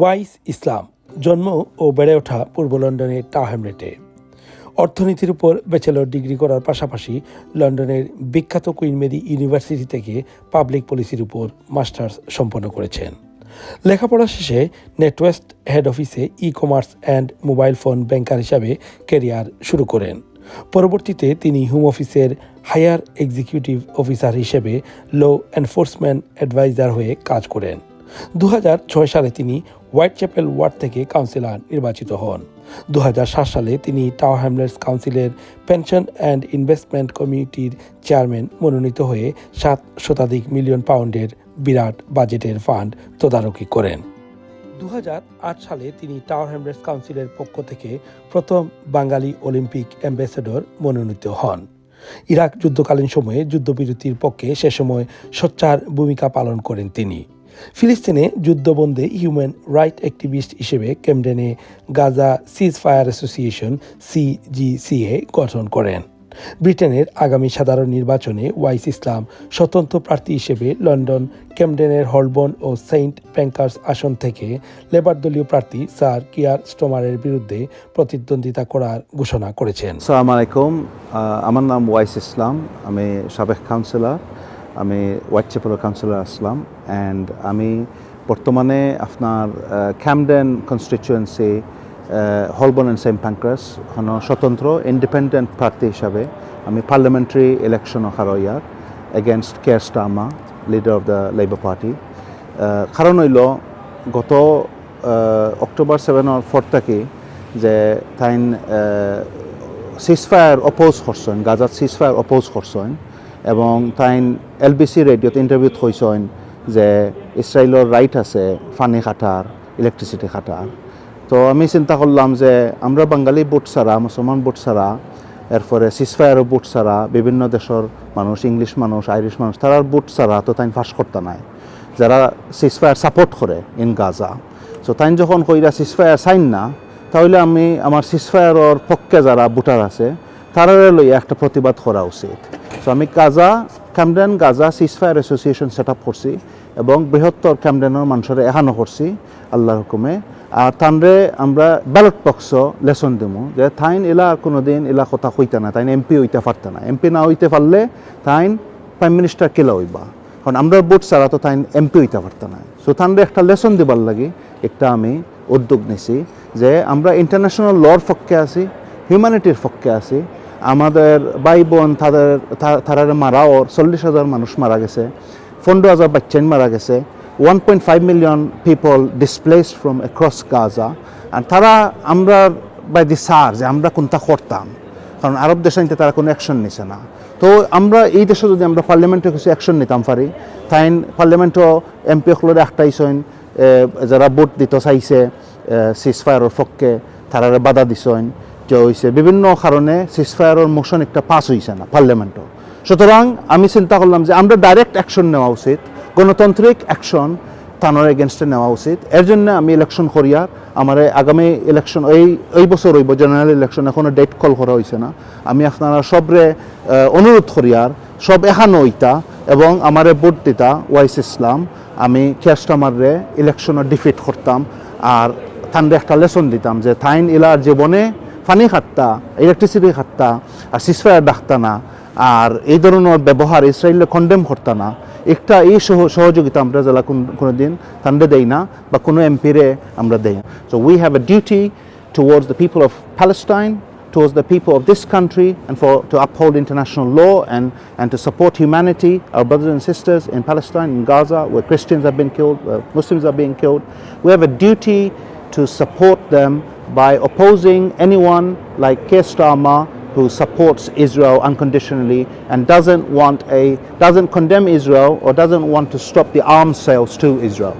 Wise ইসলাম জন্ম ও বেড়ে ওঠা পূর্ব লন্ডনের টাওহ্যামলেটে অর্থনীতির উপর ব্যাচেলর ডিগ্রি করার পাশাপাশি লন্ডনের বিখ্যাত কুইন মেরি ইউনিভার্সিটি থেকে পাবলিক পলিসির উপর মাস্টার্স সম্পন্ন করেছেন। লেখাপড়া শেষে নেটওয়েস্ট হেড অফিসে e commerce and mobile phone banker হিসাবে ক্যারিয়ার শুরু করেন। পরবর্তীতে তিনি হোম অফিসের হায়ার এক্সিকিউটিভ অফিসার হিসেবে ল এনফোর্সমেন্ট অ্যাডভাইজার হয়ে কাজ করেন। দু হাজার ছয় সালে তিনি হোয়াইট চ্যাপেল ওয়ার্ড থেকে কাউন্সিলর নির্বাচিত হন। দু হাজার সাত সালে তিনি টাওয়ার হ্যামলেটস কাউন্সিলের পেনশন অ্যান্ড ইনভেস্টমেন্ট কমিটির চেয়ারম্যান মনোনীত হয়ে সাত শতাধিক মিলিয়ন পাউন্ডের বিরাট বাজেটের ফান্ড তদারকি করেন। দু হাজার আট সালে তিনি টাওয়ার হ্যামলেটস কাউন্সিলের পক্ষ থেকে প্রথম বাঙালি অলিম্পিক অ্যাম্বাসেডর মনোনীত হন। ইরাক যুদ্ধকালীন সময়ে যুদ্ধবিরতির পক্ষে সে সময় সোচ্চার ভূমিকা পালন করেন তিনি। ফিলিস্তিনে যুদ্ধবন্দে হিউম্যান রাইট অ্যাক্টিভিস্ট হিসেবে ক্যামডেনে Gaza ceasefire association, CGCA, গঠন করেন। ব্রিটেনের আগামী সাধারণ নির্বাচনে ওয়াইস ইসলাম স্বতন্ত্র প্রার্থী হিসেবে লন্ডন, ক্যামডেনের হলবন ও সেন্ট প্যাঙ্কার্স আসন থেকে লেবার দলীয় প্রার্থী স্যার কিয়ার স্টোমারের বিরুদ্ধে প্রতিদ্বন্দ্বিতা করার ঘোষণা করেছেন। আসসালামু আলাইকুম। আমার নাম ওয়াইস ইসলাম। আমি সাবেক কাউন্সিলর। আমি হোয়াইট চ্যাপেলের কাউন্সিলর আসলাম অ্যান্ড আমি বর্তমানে আপনার Camden constituency Holborn and Saint Pancras হন স্বতন্ত্র ইন্ডিপেন্ডেন্ট প্রার্থী হিসাবে আমি parliamentary election হারয়ার against Keir Starmer leader of the Labour Party কারণ হইল গত অক্টোবর সেভেনের ফোর থেকে যে তাইন সিসফায়ার অপোজ করছেন গাজাত সিসফায়ার অপোজ করছেন। এবং তাইন এলবিসি রেডিওতে ইন্টারভিউ থইছেন যে ইসরায়েলের রাইট আছে ফানি খাটার ইলেকট্রিসিটি খাটার তো আমি চিন্তা করলাম যে আমরা বাঙালি বুট ছাড়া মুসলমান বুট ছাড়া, এরপরে সিসফায়ারও বুট ছাড়া, বিভিন্ন দেশের মানুষ, ইংলিশ মানুষ আইরিশ মানুষ তারার বুট ছাড়া, তো তাই ফাঁস করতে নাই। যারা সিসফায়ার সাপোর্ট করে ইন গাজা সো তাই যখন কইরা সিসফায়ার সাইন না, তাহলে আমি আমার সিসফায়ারের পক্ষে যারা ভোটার আছে তারা লইয়া একটা প্রতিবাদ করা উচিত। সো আমি Gaza Camden Gaza ceasefire association set up করছি এবং বৃহত্তর ক্যামডেনের মানুষের এহানো করছি, আল্লাহর হুকুমে। আর তানরে আমরা ব্যালট বক্স লেসন দিমু যে থাইন এলা কোনো দিন এলা কথা হইতে না, তাইন এমপি হইতে পারতে না। এমপি না হইতে পারলে তাইন প্রাইম মিনিস্টার কেলা হইবা? কারণ আমরা বুট ছাড়া তো তাইন এমপি হইতে পারত না। সো তানরে একটা লেসন দিবার লাগি, একটা আমি উদ্যোগ নিছি যে আমরা ইন্টারন্যাশনাল লর পক্ষে আছি হিউম্যানিটির পক্ষে আছি আমাদের ভাই বোন, তাদের তারা মারাও চল্লিশ হাজার মানুষ মারা গেছে, পনেরো হাজার বাচ্চান মারা গেছে one point five million people displaced from across Gaza আর তারা আমরা বাই দি সার যে আমরা কোনটা করতাম, কারণ আরব দেশে তারা কোনো অ্যাকশন নিছে না। তো আমরা এই দেশে যদি আমরা পার্লামেন্টে কিছু অ্যাকশন নিতাম পারি তাই পার্লামেন্টও এমপি হলের একটাইছেন যারা ভোট দিত চাইছে সিসফায়ারের পক্ষে তারা বাধা দিছেন। যে হয়েছে বিভিন্ন কারণে সিসফায়ারের মোশন একটা পাস হয়েছে না পার্লামেন্টও সুতরাং আমি চিন্তা করলাম যে আমরা ডাইরেক্ট অ্যাকশন নেওয়া উচিত, গণতান্ত্রিক অ্যাকশন তানোর এগেনস্টে নেওয়া উচিত। এর জন্য আমি ইলেকশন করিয়ার আমার আগামী ইলেকশন এই এই বছর হইব জেনারেল ইলেকশন এখনও ডেট কল করা হয়েছে না। আমি আপনারা সবরে অনুরোধ করিয়ার সব এখানো হইতা এবং আমারে ভোট দিতা ওয়াইস ইসলাম, আমি খেয়াস্টামারে ইলেকশনে ডিফিট করতাম, আর তানরে একটা লেসন দিতাম যে থাইন ইলার জীবনে ফানি খাট্টা ইলেকট্রিসিটি খাট্টা আর সিসফায়ার ডাকতা না আর এই ধরনের ব্যবহার ইসরায়েলে কন্ডেম করতা না একটা এই সহ- সহযোগিতা আমরা যারা কোনো দিন তান্ডে দেই না বা কোনো এমপিরে আমরা দেই না so we have a duty towards the people of Palestine, towards the people of this country, and for to uphold international law and, and to support humanity, our brothers and sisters in Palestine, in Gaza, where Christians have been killed, where Muslims are being killed. We have a duty to support them by opposing anyone like Keir Starmer who supports Israel unconditionally and doesn't want a doesn't condemn Israel or doesn't want to stop the arms sales to Israel.